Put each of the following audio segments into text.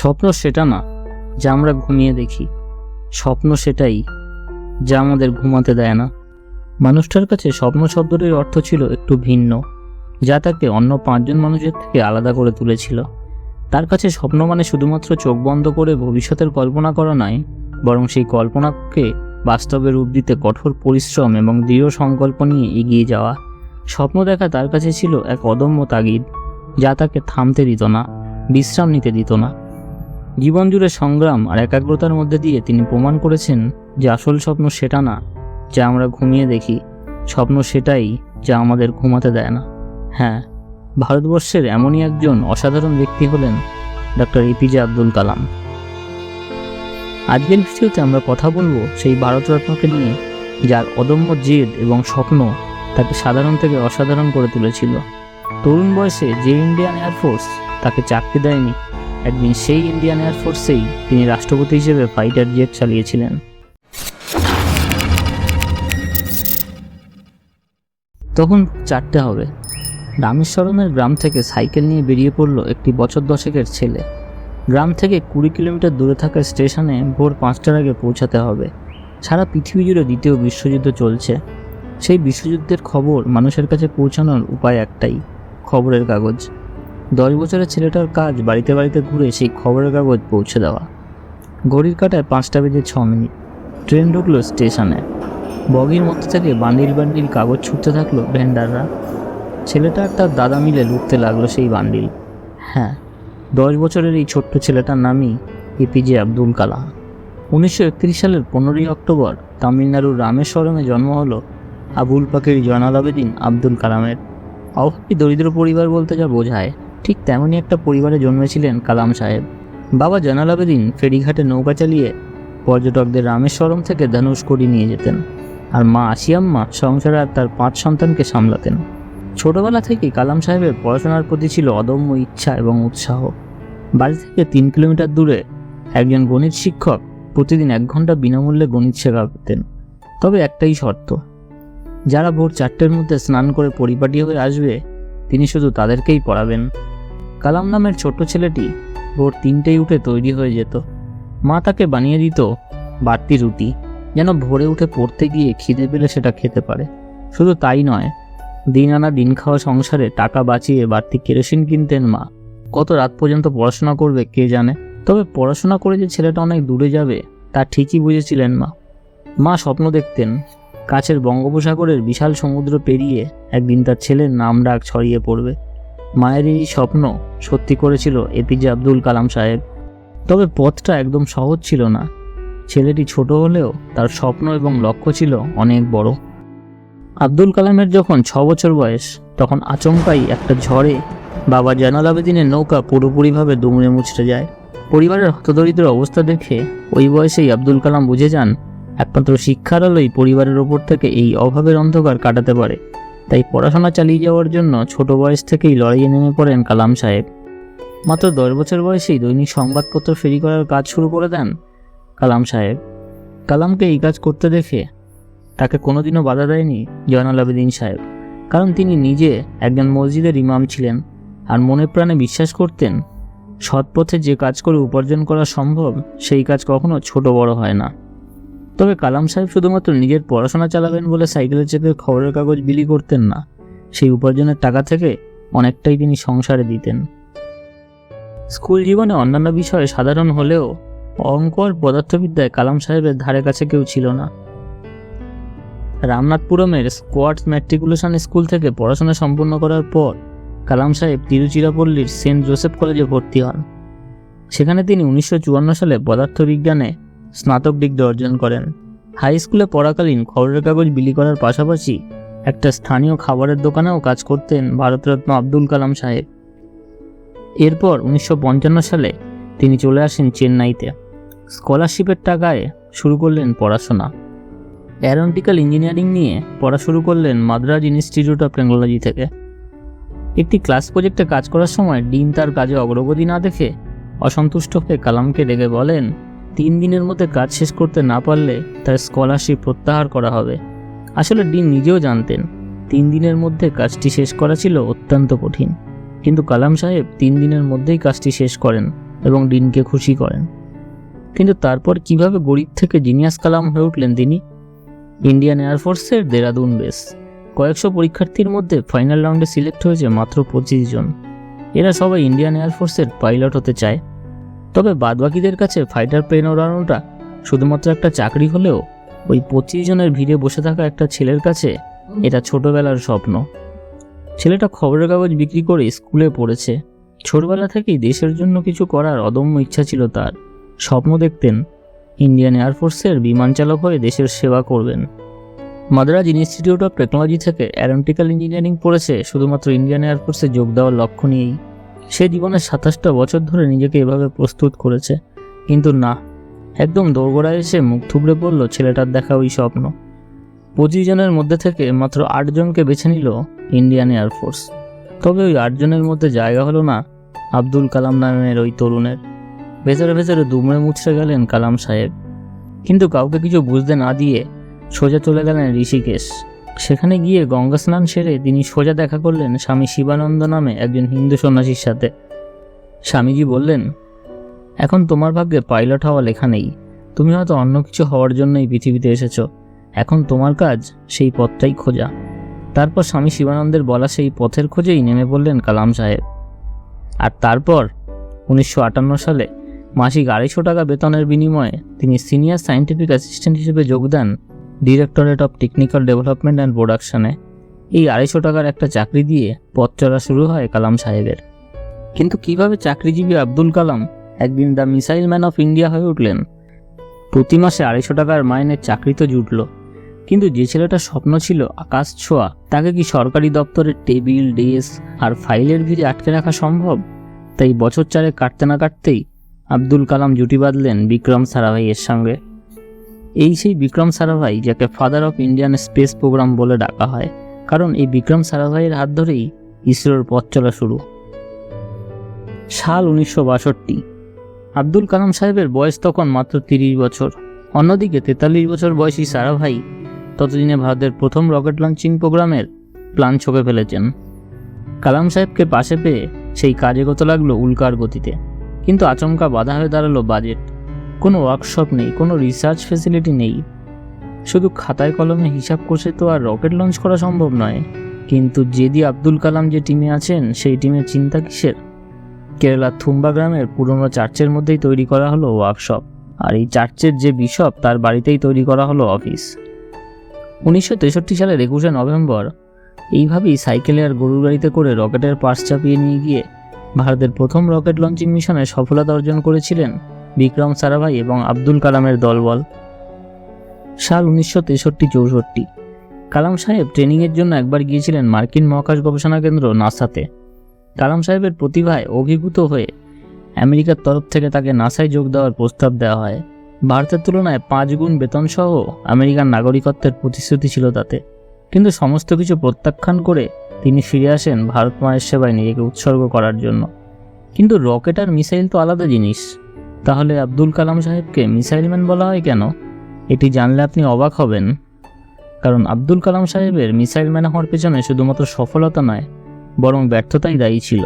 স্বপ্ন সেটা না, যা আমরা ঘুমিয়ে দেখি। স্বপ্ন সেটাই, যা আমাদের ঘুমাতে দেয় না। মানুষটার কাছে স্বপ্ন শব্দটির অর্থ ছিল একটু ভিন্ন, যা তাকে অন্য পাঁচজন মানুষের থেকে আলাদা করে তুলেছিল। তার কাছে স্বপ্ন মানে শুধুমাত্র চোখ বন্ধ করে ভবিষ্যতের কল্পনা করা নয়, বরং সেই কল্পনাকে বাস্তবে রূপ দিতে কঠোর পরিশ্রম এবং দৃঢ় সংকল্প নিয়ে এগিয়ে যাওয়া। স্বপ্ন দেখা তার কাছে ছিল এক অদম্য তাগিদ, যা তাকে থামতে দিত না, বিশ্রাম নিতে দিত না। জীবন জুড়ে সংগ্রাম আর একাগ্রতার মধ্যে দিয়ে তিনি প্রমাণ করেছেন যে আসল স্বপ্ন সেটা না, যা আমরা ঘুমিয়ে দেখি। স্বপ্ন সেটাই যা আমাদের ঘুমাতে দেয় না। হ্যাঁ ভারতবর্ষের এমনই একজন অসাধারণ ব্যক্তি হলেন ডক্টর এপিজে আব্দুল কালাম। আজকের ভিডিওতে আমরা কথা বলব সেই ভারতরত্নকে নিয়ে, যার অদম্য জেদ এবং স্বপ্ন তাকে সাধারণ থেকে অসাধারণ করে তুলেছিল। তরুণ বয়সে যে ইন্ডিয়ান এয়ারফোর্স তাকে চাকরি দেয়নি একদিন সেই ইন্ডিয়ান এয়ারফোর্সেই তিনি রাষ্ট্রপতি হিসেবে ফাইটার জেট চালিয়েছিলেন। তখন চারটে হবে। রামেশ্বরমের গ্রাম থেকে সাইকেল নিয়ে বেরিয়ে পড়ল একটি বছর দশেকের ছেলে। গ্রাম থেকে কুড়ি কিলোমিটার দূরে থাকা স্টেশনে ভোর পাঁচটার আগে পৌঁছাতে হবে। সারা পৃথিবী জুড়ে দ্বিতীয় বিশ্বযুদ্ধ চলছে। সেই বিশ্বযুদ্ধের খবর মানুষের কাছে পৌঁছানোর উপায় একটাই, খবরের কাগজ। দশ বছরের ছেলেটার কাজ বাড়িতে বাড়িতে ঘুরে সেই খবরের কাগজ পৌঁছে দেওয়া। ঘড়ির কাটায় পাঁচটা বেজে ছ মিনিট। ট্রেন ঢুকলো স্টেশনে। বগির মধ্যে থেকে বান্ডিল বান্ডিল কাগজ ছুটতে থাকল ভেন্ডাররা। ছেলেটা আর তার দাদা মিলে লুটতে লাগল সেই বান্ডিল। হ্যাঁ দশ বছরের এই ছোট্ট ছেলেটার নামই এপিজে আব্দুল কালাম। উনিশশো একত্রিশ সালের পনেরোই অক্টোবর তামিলনাড়ুর রামেশ্বরমে জন্ম হলো আবুল পাখির জয়নাল আবেদিন আব্দুল কালামের। অভাবী দরিদ্র পরিবার বলতে যা বোঝায়। ঠিক তেমনই একটা পরিবারে জন্মেছিলেন কালাম সাহেব। বাবা জয়নাল আবেদিন ফেরিঘাটে নৌকা চালিয়ে পর্যটকদের রামেশ্বরম থেকে ধনুষকড়ি নিয়ে যেতেন আর মা আসিয়াম্মা সংসারে আর তার পাঁচ সন্তানকে সামলাতেন। ছোটবেলা থেকেই কালাম সাহেবের পড়াশোনার প্রতি ছিল অদম্য ইচ্ছা এবং উৎসাহ। বাড়ি থেকে তিন কিলোমিটার দূরে একজন গণিত শিক্ষক প্রতিদিন এক ঘণ্টা বিনামূল্যে গণিত শেখাতেন। তবে একটাই শর্ত, যারা ভোর চারটের মধ্যে স্নান করে পরিপাটি হয়ে আসবে, তিনি শুধু তাদেরকেই পড়াবেন। কালাম নামের ছোট্ট ছেলেটি ভোর তিনটেই উঠে তৈরি হয়ে যেত। মা তাকে বানিয়ে দিত বাড়তি রুটি, যেন ভোরে উঠে পড়তে গিয়ে খিদে পেলে সেটা খেতে পারে। শুধু তাই নয় দিন আনা দিন খাওয়া সংসারে টাকা বাঁচিয়ে বাড়তি কেরোসিন কিনতেন মা। কত রাত পর্যন্ত পড়াশোনা করবে কে জানে? তবে পড়াশোনা করে যে ছেলেটা অনেক দূরে যাবে, তা ঠিকই বুঝেছিলেন মা। মা স্বপ্ন দেখতেন, কাছের বঙ্গোপসাগরের বিশাল সমুদ্র পেরিয়ে একদিন তার ছেলের নাম ডাক ছড়িয়ে পড়বে। মায়ের এই স্বপ্ন সত্যি করেছিল এপিজে আব্দুল কালাম সাহেব। তবে পথটা একদম সহজ ছিল না। ছেলেটি ছোট হলেও তার স্বপ্ন এবং লক্ষ্য ছিল অনেক বড়। আব্দুল কালামের যখন ছ বছর বয়স, তখন আচমকাই একটা ঝড়ে বাবা জানাল আবেদিনের নৌকা পুরোপুরিভাবে দুমড়ে মুচড়ে যায়। পরিবারের হতদরিদ্র অবস্থা দেখে ওই বয়সেই আব্দুল কালাম বুঝে যান, একমাত্র শিক্ষার আলোই পরিবারের ওপর থেকে এই অভাবের অন্ধকার কাটাতে পারে। তাই পড়াশোনা চালিয়ে যাওয়ার জন্য ছোট বয়স থেকেই লড়াইয়ে নেমে পড়েন কালাম সাহেব। মাত্র দশ বছর বয়সেই দৈনিক সংবাদপত্র ফেরি করার কাজ শুরু করে দেন কালাম সাহেব। কালামকে এই কাজ করতে দেখে তাকে কোনোদিনও বাধা দেয়নি জয়নাল আবেদিন সাহেব, কারণ তিনি নিজে একজন মসজিদের ইমাম ছিলেন আর মনে প্রাণে বিশ্বাস করতেন সৎ পথে যে কাজ করে উপার্জন করা সম্ভব, সেই কাজ কখনো ছোট বড় হয় না। তবে কালাম সাহেব শুধুমাত্র নিজের পড়াশোনা চালাবেন বলে সাইকেলে চেপে খবরের কাগজ বিলি করতেন না। সেই উপার্জনের টাকা থেকে অনেকটাই তিনি সংসারে দিতেন। স্কুল জীবনে অন্যান্য বিষয়ে সাধারণ হলেও অঙ্ক আর পদার্থবিদ্যায় কালাম সাহেবের ধারে কাছে কেউ ছিল না। রামনাথপুরমের স্কোয়াডস ম্যাট্রিকুলেশন স্কুল থেকে পড়াশোনা সম্পূর্ণ করার পর কালাম সাহেব তিরুচিরাপল্লীর সেন্ট জোসেফ কলেজে ভর্তি হন। সেখানে তিনি উনিশশো চুয়ান্ন সালে পদার্থবিজ্ঞানে স্নাতক ডিগ্রি অর্জন করেন। হাই স্কুলে পড়াকালীন খবরের কাগজ বিলি করার পাশাপাশি একটা স্থানীয় খাবারের দোকানেও কাজ করতেন ভারতরত্ন আব্দুল কালাম সাহেব। এরপর উনিশশো পঞ্চান্ন সালে তিনি চলে আসেন চেন্নাইতে। স্কলারশিপের টাকায় শুরু করলেন পড়াশোনা। অ্যারোনটিক্যাল ইঞ্জিনিয়ারিং নিয়ে পড়া শুরু করলেন মাদ্রাজ ইনস্টিটিউট অফ টেকনোলজি থেকে। একটি ক্লাস প্রজেক্টে কাজ করার সময় ডিন তার কাজে অগ্রগতি না দেখে অসন্তুষ্ট হয়ে কালামকে ডেকে বলেন তিন দিনের মধ্যে কাজ শেষ করতে না পারলে তার স্কলারশিপ প্রত্যাহার করা হবে। আসলে ডিন নিজেও জানতেন, তিন দিনের মধ্যে কাজটি শেষ করা ছিল অত্যন্ত কঠিন। কিন্তু কালাম সাহেব তিন দিনের মধ্যেই কাজটি শেষ করেন এবং ডিনকে খুশি করেন। কিন্তু তারপর কীভাবে গরিব থেকে জিনিয়াস কালাম হয়ে উঠলেন তিনি? ইন্ডিয়ান এয়ারফোর্সের দেরাদুন বেস। কয়েকশো পরীক্ষার্থীর মধ্যে ফাইনাল রাউন্ডে সিলেক্ট হয়েছে মাত্র পঁচিশ জন। এরা সবাই ইন্ডিয়ান এয়ারফোর্সের পাইলট হতে চায়। তবে বাদবাকিদের কাছে ফাইটার প্লেন ওড়ানোটা শুধুমাত্র একটা চাকরি হলেও ওই পঁচিশ জনের ভিড়ে বসে থাকা একটা ছেলের কাছে এটা ছোটবেলার স্বপ্ন। ছেলেটা খবরের কাগজ বিক্রি করে স্কুলে পড়েছে। ছোটবেলা থেকেই দেশের জন্য কিছু করার অদম্য ইচ্ছা ছিল তার। স্বপ্ন দেখতেন ইন্ডিয়ান এয়ারফোর্সের বিমান চালক হয়ে দেশের সেবা করবেন। মাদ্রাজ ইনস্টিটিউট অফ টেকনোলজি থেকে অ্যারোনটিক্যাল ইঞ্জিনিয়ারিং পড়েছে, শুধুমাত্র ইন্ডিয়ান এয়ারফোর্সে যোগ দেওয়ার লক্ষ্য নিয়েই। সে জীবনের সাতাশটা বছর ধরে নিজেকে এভাবে প্রস্তুত করেছে। কিন্তু না, একদম দোরগোড়ায় এসে মুখ থুবড়ে পড়ল ছেলেটার দেখা ওই স্বপ্ন। পঁচিশ জনের মধ্যে থেকে মাত্র আটজনকে বেছে নিল ইন্ডিয়ান এয়ারফোর্স তবে ওই আটজনের মধ্যে জায়গা হলো না আব্দুল কালাম নামের ওই তরুণের। ভেতরে ভেতরে দুমড়ে মুচড়ে গেলেন কালাম সাহেব। কিন্তু কাউকে কিছু বুঝতে না দিয়ে সোজা চলে গেলেন ঋষিকেশ। সেখানে গিয়ে গঙ্গা স্নান সেরে তিনি সোজা দেখা করলেন স্বামী শিবানন্দ নামে একজন হিন্দু সন্ন্যাসীর সাথে। স্বামীজি বললেন, এখন তোমার ভাগ্যে পাইলট হওয়া লেখা নেই। তুমি হয়তো অন্য কিছু হওয়ার জন্যই পৃথিবীতে এসেছ। এখন তোমার কাজ সেই পথটাই খোঁজা। তারপর স্বামী শিবানন্দের বলা সেই পথের খোঁজেই নেমে পড়লেন কালাম সাহেব। আর তারপর উনিশশো আটান্ন সালে মাসিক আড়াইশো টাকা বেতনের বিনিময়ে তিনি সিনিয়র সায়েন্টিফিক অ্যাসিস্ট্যান্ট হিসেবে যোগ দেন directorate of technical development and প্রোডাকশনে এই আড়াইশো টাকার একটা চাকরি দিয়ে পথ চলা শুরু হয় কালাম সাহেবের। কিন্তু কীভাবে চাকরিজীবী আব্দুল কালাম একদিন the missile man of India হয়ে উঠলেন? প্রতি মাসে আড়াইশো টাকার মাইনের চাকরি তো জুটল। কিন্তু যে ছেলেটার স্বপ্ন ছিল আকাশ ছোঁয়া, তাকে কি সরকারি দপ্তরের টেবিল, ডেস্ক আর ফাইলের ভিড়ে আটকে রাখা সম্ভব? তাই বছর চারে কাটতে না কাটতেই আব্দুল কালাম জুটি বাঁধলেন বিক্রম সারাভাইয়ের সঙ্গে। এই সেই বিক্রম সারাভাই, যাকে father of Indian space programme বলে ডাকা হয়। কারণ এই বিক্রম সারাভাইয়ের হাত ধরেই ইসরোর পথ চলা শুরু। সাল উনিশশো বাষট্টি। আব্দুল কালাম সাহেবের বয়স তখন মাত্র তিরিশ বছর। অন্যদিকে তেতাল্লিশ বছর বয়সী সারাভাই ততদিনে ভারতের প্রথম রকেট লঞ্চিং প্রোগ্রামের প্ল্যান ছকে ফেলেছেন। কালাম সাহেবকে পাশে পেয়ে সেই কাজে গত লাগল উল্কার গতিতে। কিন্তু আচমকা বাধা হয়ে দাঁড়াল বাজেট কোনো ওয়ার্কশপ নেই, কোনো রিসার্চ ফেসিলিটি নেই। শুধু খাতায় কলমে হিসাব কষে তো আর রকেট লঞ্চ করা সম্ভব নয়। কিন্তু জেদি আব্দুল কালাম যে টিমে আছেন, সেই টিমের চিন্তা কিসের? কেরালার থুম্বা গ্রামের পুরনো চার্চের মধ্যেই তৈরি করা হলো ওয়ার্কশপ আর এই চার্চের যে বিশপ তার বাড়িতেই তৈরি করা হলো অফিস উনিশশো তেষট্টি সালের একুশে নভেম্বর, এইভাবেই সাইকেলে আর গরুর গাড়িতে করে রকেটের পাশ চাপিয়ে নিয়ে গিয়ে ভারতের প্রথম রকেট লঞ্চিং মিশনে সফলতা অর্জন করেছিলেন বিক্রম সারাভাই এবং আব্দুল কালামের দলবল। সাল উনিশশো তেষট্টি চৌষট্টি। কালাম সাহেব ট্রেনিংয়ের জন্য একবার গিয়েছিলেন মার্কিন মহাকাশ গবেষণা কেন্দ্র নাসাতে। কালাম সাহেবের প্রতিভায় অভিভূত হয়ে আমেরিকার তরফ থেকে তাকে নাসায় যোগ দেওয়ার প্রস্তাব দেওয়া হয়। ভারতের তুলনায় পাঁচ গুণ বেতনসহ আমেরিকার নাগরিকত্বের প্রতিশ্রুতি ছিল তাতে। কিন্তু সমস্ত কিছু প্রত্যাখ্যান করে তিনি ফিরে আসেন ভারত মায়ের সেবায় নিজেকে উৎসর্গ করার জন্য। কিন্তু রকেট আর মিসাইল তো আলাদা জিনিস। তাহলে আব্দুল কালাম সাহেবকে মিসাইল ম্যান বলা হয় কেন? এটি জানলে আপনি অবাক হবেন। কারণ আব্দুল কালাম সাহেবের মিসাইল ম্যান হওয়ার পেছনে শুধুমাত্র সফলতা নয়, বরং ব্যর্থতাই দায়ী ছিল।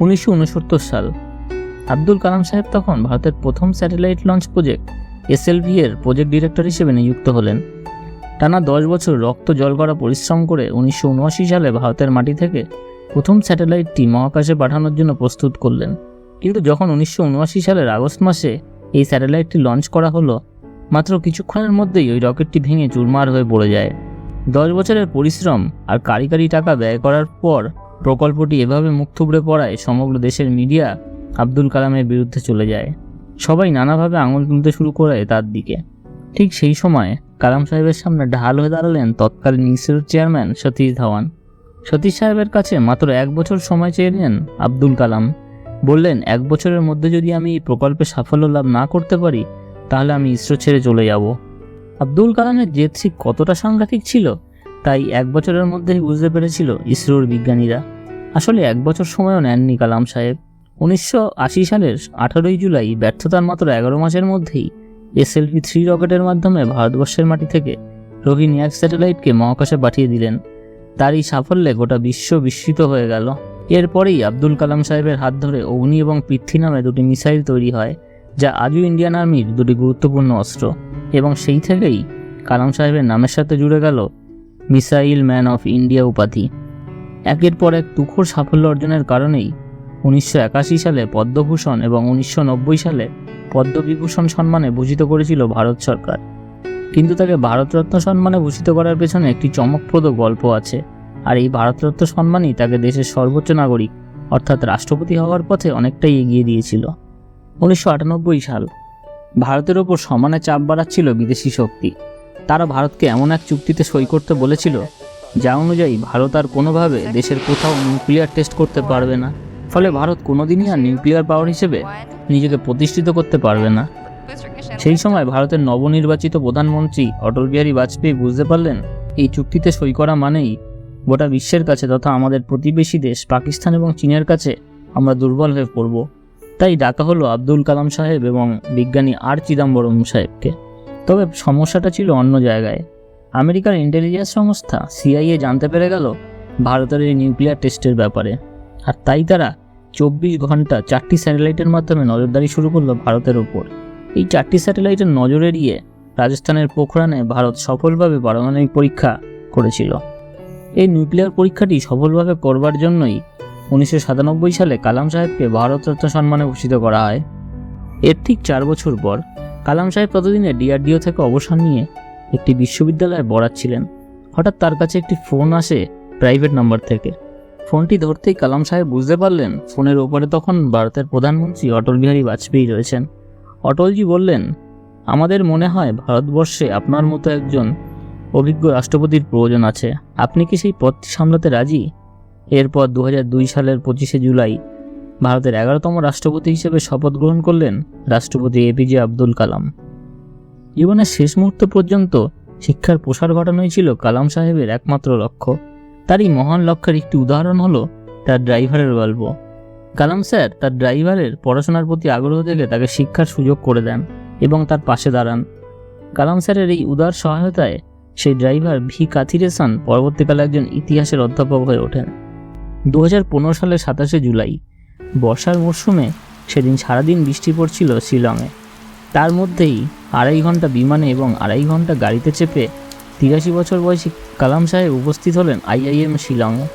উনিশশো উনসত্তর সাল, আব্দুল কালাম সাহেব তখন ভারতের প্রথম স্যাটেলাইট লঞ্চ প্রজেক্ট, এসএলভি এর প্রজেক্ট ডিরেক্টর হিসেবে নিযুক্ত হলেন। টানা দশ বছর রক্ত জল করা পরিশ্রম করে উনিশশো উনআশি সালে ভারতের মাটি থেকে প্রথম স্যাটেলাইটটি মহাকাশে পাঠানোর জন্য প্রস্তুত করলেন। কিন্তু যখন উনিশশো উনআশি সালের আগস্ট মাসে এই স্যাটেলাইটটি লঞ্চ করা হলো, মাত্র কিছুক্ষণের মধ্যেই ওই রকেটটি ভেঙে চুরমার হয়ে পড়ে যায়। দশ বছরের পরিশ্রম আর কারিকারি টাকা ব্যয় করার পর প্রকল্পটি এভাবে মুখ থুবড়ে পড়ায় সমগ্র দেশের মিডিয়া আব্দুল কালামের বিরুদ্ধে চলে যায়। সবাই নানাভাবে আঙুল তুলতে শুরু করে তার দিকে। ঠিক সেই সময় কালাম সাহেবের সামনে ঢাল হয়ে দাঁড়ালেন তৎকালীন ইসরোর চেয়ারম্যান সতীশ ধাওয়ান। সতীশ সাহেবের কাছে মাত্র এক বছর সময় চেয়ে নেন আব্দুল কালাম। বললেন, এক বছরের মধ্যে যদি আমি এই প্রকল্পে সাফল্য লাভ না করতে পারি, তাহলে আমি ইসরো ছেড়ে চলে যাব। আব্দুল কালামের জেদ ঠিক কতটা সাংঘাতিক ছিল, তাই এক বছরের মধ্যেই বুঝতে পেরেছিল ইসরোর বিজ্ঞানীরা। আসলে এক বছর সময়ও নেননি কালাম সাহেব। উনিশশো আশি সালের আঠারোই জুলাই, ব্যর্থতার মাত্র এগারো মাসের মধ্যেই এসএলভি থ্রি রকেটের মাধ্যমে ভারতবর্ষের মাটি থেকে রোহিণী এক স্যাটেলাইটকে মহাকাশে পাঠিয়ে দিলেন। তার এই সাফল্যে গোটা বিশ্ব বিস্মিত হয়ে গেল। এরপরেই আব্দুল কালাম সাহেবের হাত ধরে অগ্নি এবং পৃথ্বী নামে দুটি মিসাইল তৈরি হয়, যা আজও ইন্ডিয়ান আর্মির দুটি গুরুত্বপূর্ণ অস্ত্র। এবং সেই থেকেই কালাম সাহেবের নামের সাথে জুড়ে গেল মিসাইল ম্যান অফ ইন্ডিয়া উপাধি। একের পর এক তুখোর সাফল্য অর্জনের কারণেই উনিশশো একাশি সালে পদ্মভূষণ এবং উনিশশো নব্বই সালে পদ্মবিভূষণ সম্মানে ভূষিত করেছিল ভারত সরকার। কিন্তু তাকে ভারতরত্ন সম্মানে ভূষিত করার পেছনে একটি চমকপ্রদ গল্প আছে। আর এই ভারতরত্ন সম্মানই তাকে দেশের সর্বোচ্চ নাগরিক, অর্থাৎ রাষ্ট্রপতি হওয়ার পথে অনেকটাই এগিয়ে দিয়েছিল। উনিশশো আটানব্বই সাল, ভারতের ওপর সমানে চাপ বাড়াচ্ছিল বিদেশি শক্তি। তারা ভারতকে এমন এক চুক্তিতে সই করতে বলেছিল, যা অনুযায়ী ভারত আর কোনোভাবে দেশের কোথাও নিউক্লিয়ার টেস্ট করতে পারবে না। ফলে ভারত কোনোদিনই আর নিউক্লিয়ার পাওয়ার হিসেবে নিজেকে প্রতিষ্ঠিত করতে পারবে না। সেই সময় ভারতের নবনির্বাচিত প্রধানমন্ত্রী অটল বিহারী বাজপেয়ী বুঝতে পারলেন, এই চুক্তিতে সই করা মানেই গোটা বিশ্বের কাছে তথা আমাদের প্রতিবেশী দেশ পাকিস্তান এবং চীনের কাছে আমরা দুর্বল হয়ে পড়ব। তাই ডাকা হলো আব্দুল কালাম সাহেব এবং বিজ্ঞানী আর চিদম্বরম সাহেবকে। তবে সমস্যাটা ছিল অন্য জায়গায়। আমেরিকার ইন্টেলিজেন্স সংস্থা সিআইএ জানতে পেরে গেল ভারতের এই নিউক্লিয়ার টেস্টের ব্যাপারে। আর তাই তারা চব্বিশ ঘণ্টা চারটি স্যাটেলাইটের মাধ্যমে নজরদারি শুরু করল ভারতের ওপর। এই চারটি স্যাটেলাইটের নজর এড়িয়ে রাজস্থানের পোখরানে ভারত সফলভাবে পারমাণবিক পরীক্ষা করেছিল। এই নিউক্লিয়ার পরীক্ষাটি সফলভাবে করবার জন্যই উনিশশো সাতানব্বই সালে কালাম সাহেবকে ভারতরত্ন সম্মানে ভূষিত করা হয়। এর ঠিক চার বছর পর কালাম সাহেব ততদিনে ডিআরডিও থেকে অবসর নিয়ে একটি বিশ্ববিদ্যালয়ে বরাচ্ছিলেন হঠাৎ তার কাছে একটি ফোন আসে প্রাইভেট নাম্বার থেকে। ফোনটি ধরতেই কালাম সাহেব বুঝতে পারলেন ফোনের ওপরে তখন ভারতের প্রধানমন্ত্রী অটল বিহারী বাজপেয়ী রয়েছেন। অটলজি বললেন, আমাদের মনে হয় ভারতবর্ষে আপনার মতো একজন অভিজ্ঞ রাষ্ট্রপতির প্রয়োজন আছে। আপনি কি সেই পদটি সামলাতে রাজি? এরপর দু সালের পঁচিশে জুলাই ভারতের এগারোতম রাষ্ট্রপতি হিসেবে শপথ গ্রহণ করলেন রাষ্ট্রপতি এপিজে আব্দুল কালাম। জীবনের শেষ মুহূর্ত পর্যন্ত শিক্ষার প্রসার ঘটানোই ছিল কালাম সাহেবের একমাত্র লক্ষ্য। তারই মহান লক্ষ্যের একটি উদাহরণ হলো তার ড্রাইভারের গল্প। কালাম স্যার তার ড্রাইভারের পড়াশোনার প্রতি আগ্রহ দেখে তাকে শিক্ষার সুযোগ করে দেন এবং তার পাশে দাঁড়ান। কালাম স্যারের এই উদার সহায়তায় সেই ড্রাইভার ভি কাথিরেসান পরবর্তীকালে একজন ইতিহাসের অধ্যাপক হয়ে ওঠেন। দু হাজার পনেরো সালের সাতাশে জুলাই, বর্ষার মরশুমে সেদিন সারাদিন বৃষ্টি পড়ছিল শিলংয়ে। তার মধ্যেই আড়াই ঘণ্টা বিমানে এবং আড়াই ঘণ্টা গাড়িতে চেপে তিরাশি বছর বয়সী কালাম সাহেব উপস্থিত হলেন আইআইএম শিলংয়ে।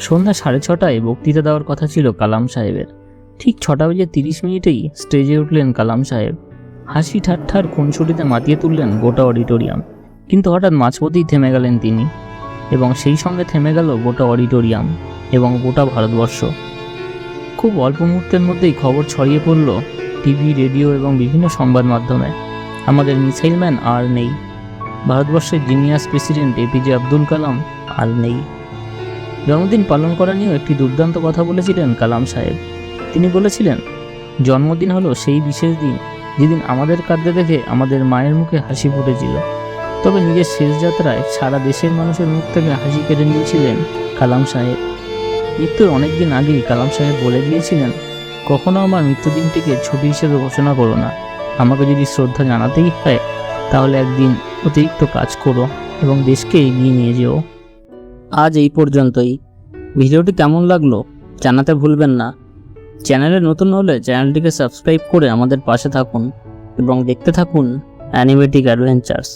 সন্ধ্যা সাড়ে ছটায় বক্তৃতা দেওয়ার কথা ছিল কালাম সাহেবের। ঠিক ছটা বেজে তিরিশ মিনিটেই স্টেজে উঠলেন কালাম সাহেব। হাসি ঠাট্টার খুনসুটিতে মাতিয়ে তুললেন গোটা অডিটোরিয়াম। কিন্তু হঠাৎ মাঝপথেই থেমে গেলেন তিনি, এবং সেই সঙ্গে থেমে গেল গোটা অডিটোরিয়াম এবং গোটা ভারতবর্ষ। খুব অল্প মুহূর্তের মধ্যেই খবর ছড়িয়ে পড়ল টিভি, রেডিও এবং বিভিন্ন সংবাদ মাধ্যমে। আমাদের মিসাইল ম্যান আর নেই। ভারতবর্ষের genius president A P J Abdul Kalam আর নেই। জন্মদিন পালন করা নিয়েও একটি দুর্দান্ত কথা বলেছিলেন কালাম সাহেব। তিনি বলেছিলেন, জন্মদিন হলো সেই বিশেষ দিন যেদিন আমাদের কাঁদতে দেখে আমাদের মায়ের মুখে হাসি ফুটেছিল। তবে নিজের শেষ যাত্রায় সারা দেশের মানুষের মুখ থেকে হাসি কেড়ে নিয়েছিলেন কালাম সাহেব। মৃত্যুর অনেক দিন আগেই কালাম সাহেব বলে দিয়েছিলেন, কখনো আমার মৃত্যুদিনটিকে ছুটি হিসেবে ঘোষণা করো না। আমাকে যদি শ্রদ্ধা জানাতেই হয়, তাহলে একদিন অতিরিক্ত কাজ করো এবং দেশকে এগিয়ে নিয়ে যেও। আজ এই পর্যন্তই। ভিডিওটি কেমন লাগল জানাতে ভুলবেন না। চ্যানেলে নতুন হলে চ্যানেলটিকে সাবস্ক্রাইব করে আমাদের পাশে থাকুন এবং দেখতে থাকুন অ্যানিমেটিক অ্যাডভেঞ্চার্স